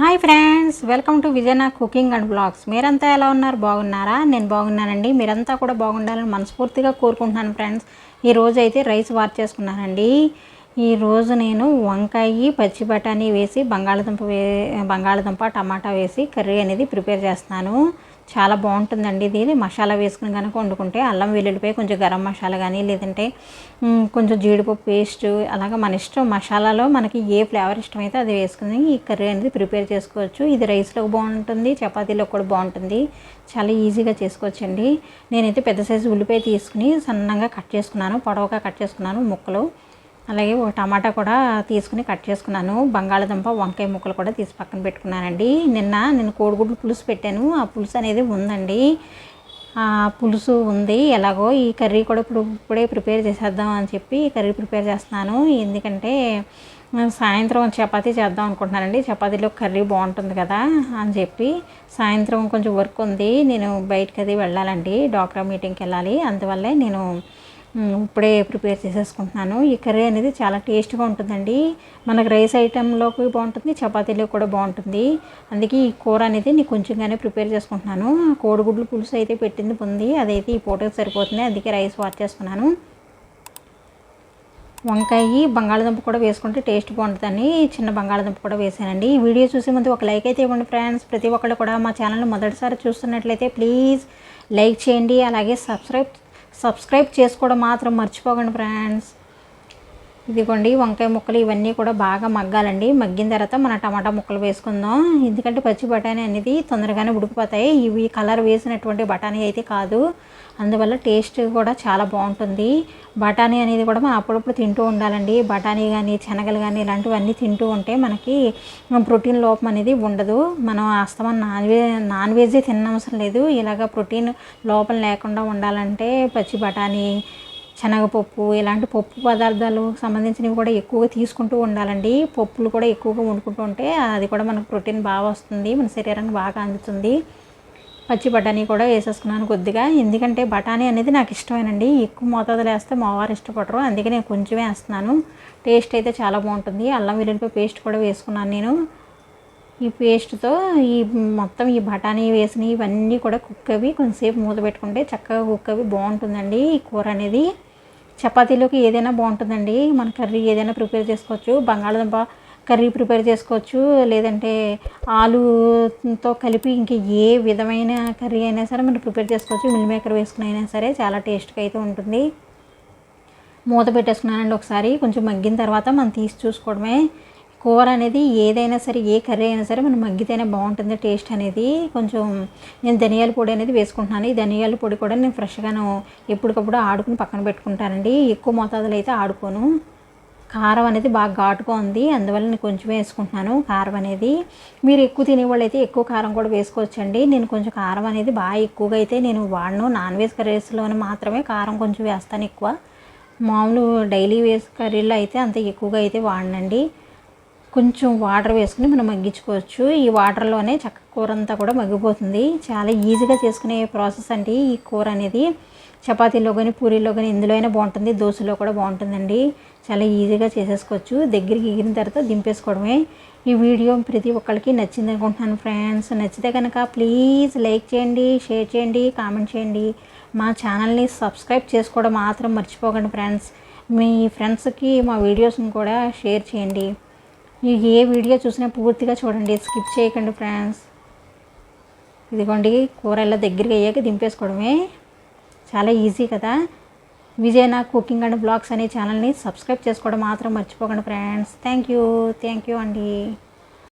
Hi friends welcome to విజయనా cooking and blogs. మీరంతా ఎలా ఉన్నారు? బాగున్నారా? నేను బాగున్నానండి. మీరంతా కూడా బాగుండాలని మనస్ఫూర్తిగా కోరుకుంటున్నాను ఫ్రెండ్స్. ఈ రోజు అయితే రైస్ వార్ చేసుకున్నానండి. ఈ రోజు నేను వంకాయ పచ్చి బఠానీ వేసి బంగాళదుంప వే బంగాళదుంప టమాటా వేసి కర్రీ అనేది ప్రిపేర్ చేస్తున్నాను. చాలా బాగుంటుందండి ఇది. మసాలా వేసుకుని కనుక వండుకుంటే అల్లం వెల్లుల్లిపాయ కొంచెం గరం మసాలా కానీ లేదంటే కొంచెం జీడిపప్పు పేస్ట్ అలాగా మన ఇష్టం మసాలాలో మనకి ఏ ఫ్లేవర్ ఇష్టమైతే అది వేసుకుని ఈ కర్రీ అనేది ప్రిపేర్ చేసుకోవచ్చు. ఇది రైస్లో బాగుంటుంది చపాతీలో కూడా బాగుంటుంది. చాలా ఈజీగా చేసుకోవచ్చండి. నేనైతే పెద్ద సైజు ఉల్లిపాయ తీసుకుని సన్నగా కట్ చేసుకున్నాను పొడవగా కట్ చేసుకున్నాను ముక్కలు. అలాగే ఒక టమాటా కూడా తీసుకుని కట్ చేసుకున్నాను. బంగాళదుంప వంకాయ ముక్కలు కూడా తీసి పక్కన పెట్టుకున్నానండి. నిన్న నేను కోడిగుడ్లు పులుసు పెట్టాను. ఆ పులుసు అనేది ఉందండి. ఆ పులుసు ఉంది. ఎలాగో ఈ కర్రీ కూడా ఇప్పుడు ఇప్పుడే ప్రిపేర్ చేసేద్దాం అని చెప్పి ఈ కర్రీ ప్రిపేర్ చేస్తున్నాను. ఎందుకంటే సాయంత్రం చపాతీ చేద్దాం అనుకుంటున్నానండి. చపాతీలో కర్రీ బాగుంటుంది కదా అని చెప్పి సాయంత్రం కొంచెం వర్క్ ఉంది. నేను బయటకు అది వెళ్ళాలండి. డాక్టర్ మీటింగ్కి వెళ్ళాలి. అందువల్లే నేను ఇప్పుడే ప్రిపేర్ చేసేసుకుంటున్నాను. ఈ కర్రీ అనేది చాలా టేస్ట్గా ఉంటుందండి. మనకు రైస్ ఐటెంలోకి బాగుంటుంది చపాతీలో కూడా బాగుంటుంది. అందుకే ఈ కూర అనేది నేను కొంచెంగానే ప్రిపేర్ చేసుకుంటున్నాను. కోడిగుడ్లు పులుసు అయితే పెట్టింది ఉంది అదైతే ఈ పూటకి సరిపోతుంది. అందుకే రైస్ వాచ్ చేసుకున్నాను. వంకాయ బంగాళదుంప కూడా వేసుకుంటే టేస్ట్ బాగుంటుందని చిన్న బంగాళదుంప కూడా వేసానండి. ఈ వీడియో చూసే ముందు ఒక లైక్ అయితే ఇవ్వండి ఫ్రెండ్స్. ప్రతి ఒక్కళ్ళు కూడా మా ఛానల్ మొదటిసారి చూస్తున్నట్లయితే ప్లీజ్ లైక్ చేయండి. అలాగే సబ్స్క్రైబ్ సబ్స్క్రైబ్ చేసుకోవడం మాత్రం మర్చిపోకండి ఫ్రెండ్స్. ఇదిగోండి వంకాయ ముక్కలు ఇవన్నీ కూడా బాగా మగ్గాలండి. మగ్గిన తర్వాత మన టమాటా ముక్కలు వేసుకుందాం. ఎందుకంటే పచ్చి బఠానీ అనేది తొందరగానే ఉడికిపోతాయి. ఇవి కలర్ వేసినటువంటి బఠానీ అయితే కాదు. అందువల్ల టేస్ట్ కూడా చాలా బాగుంటుంది. బఠానీ అనేది కూడా మనం అప్పుడప్పుడు తింటూ ఉండాలండి. బఠానీ కానీ శనగలు కానీ ఇలాంటివన్నీ తింటూ ఉంటే మనకి ప్రోటీన్ లోపం అనేది ఉండదు. మనం అస్తమా నాన్ వెజ్ నాన్ వెజ్ తినవసరం లేదు. ఇలాగ ప్రోటీన్ లోపం లేకుండా ఉండాలంటే పచ్చి బఠానీ శనగపప్పు ఇలాంటి పప్పు పదార్థాలు సంబంధించినవి కూడా ఎక్కువగా తీసుకుంటూ ఉండాలండి. పప్పులు కూడా ఎక్కువగా వండుకుంటూ ఉంటే అది కూడా మనకు ప్రోటీన్ బాగా వస్తుంది మన శరీరానికి బాగా అందుతుంది. పచ్చి బఠానీ కూడా వేసేసుకున్నాను కొద్దిగా. ఎందుకంటే బఠానీ అనేది నాకు ఇష్టమేనండి. ఎక్కువ మోతాదులో వేస్తే మా వారు ఇష్టపడరు. అందుకే నేను కొంచెమే వేస్తున్నాను. టేస్ట్ అయితే చాలా బాగుంటుంది. అల్లం వెల్లుల్లిపాయ పేస్ట్ కూడా వేసుకున్నాను నేను. ఈ పేస్ట్తో ఈ మొత్తం ఈ బఠానీ వేసిన ఇవన్నీ కూడా కుక్ అవి కొంచెంసేపు మూత పెట్టుకుంటే చక్కగా కుక్ అవి బాగుంటుందండి ఈ కూర అనేది. చపాతీలోకి ఏదైనా బాగుంటుందండి. మన కర్రీ ఏదైనా ప్రిపేర్ చేసుకోవచ్చు. బంగాళదుంప కర్రీ ప్రిపేర్ చేసుకోవచ్చు. లేదంటే ఆలుతో కలిపి ఇంక ఏ విధమైన కర్రీ అయినా సరే మనం ప్రిపేర్ చేసుకోవచ్చు. మిల్ మేకర్ వేసుకుని అయినా సరే చాలా టేస్ట్గా అయితే ఉంటుంది. మూత పెట్టేసుకున్నానండి ఒకసారి. కొంచెం మగ్గిన తర్వాత మనం తీసి చూసుకోవడమే. కూర అనేది ఏదైనా సరే ఏ కర్రీ అయినా సరే మనం మగ్గితేనే బాగుంటుంది. టేస్ట్ అనేది కొంచెం నేను ధనియాల పొడి అనేది వేసుకుంటున్నాను. ఈ ధనియాల పొడి కూడా నేను ఫ్రెష్గాను ఎప్పటికప్పుడు ఆడుకుని పక్కన పెట్టుకుంటానండి. ఎక్కువ మోతాదులో అయితే ఆడుకోను. కారం అనేది బాగా ఘాటుగా ఉంది. అందువల్ల నేను కొంచెం వేసుకుంటున్నాను కారం అనేది. మీరు ఎక్కువ తినేవాళ్ళు అయితే ఎక్కువ కారం కూడా వేసుకోవచ్చండి. నేను కొంచెం కారం అనేది బాగా ఎక్కువగా అయితే నేను వాడను. నాన్ వెజ్ కర్రీస్లోనే మాత్రమే కారం కొంచెం వేస్తాను ఎక్కువ. మామూలు డైలీ వేస్ కర్రీలో అయితే అంత ఎక్కువగా అయితే వాడనండి. కొంచెం వాటర్ వేసుకుని మనం మగ్గించుకోవచ్చు. ఈ వాటర్లోనే చక్క కూర అంతా కూడా మగ్గిపోతుంది. చాలా ఈజీగా చేసుకునే ప్రాసెస్ అండి ఈ కూర అనేది. చపాతీలో కానీ పూరీలో కానీ ఎందులో అయినా బాగుంటుంది. దోశలో కూడా బాగుంటుందండి. చాలా ఈజీగా చేసేసుకోవచ్చు. దగ్గరికి ఎగిరిన తర్వాత దింపేసుకోవడమే. ఈ వీడియో ప్రతి ఒక్కరికి నచ్చింది అనుకుంటున్నాను ఫ్రెండ్స్. నచ్చితే కనుక ప్లీజ్ లైక్ చేయండి షేర్ చేయండి కామెంట్ చేయండి. మా ఛానల్ని సబ్స్క్రైబ్ చేసుకోవడం మాత్రం మర్చిపోకండి ఫ్రెండ్స్. మీ ఫ్రెండ్స్కి మా వీడియోస్ని కూడా షేర్ చేయండి. మీరు ఏ వీడియో చూసినా పూర్తిగా చూడండి. స్కిప్ చేయకండి ఫ్రెండ్స్. ఇదిగోండి కూర ఇలా దగ్గరికి అయ్యాక దింపేసుకోవడమే. చాలా ఈజీ కదా. విజయనా కుకింగ్ అండ్ బ్లాగ్స్ అనే ఛానల్ని సబ్స్క్రైబ్ చేసుకోవడం మాత్రం మర్చిపోకండి friends. Thank you. Thank you అండి.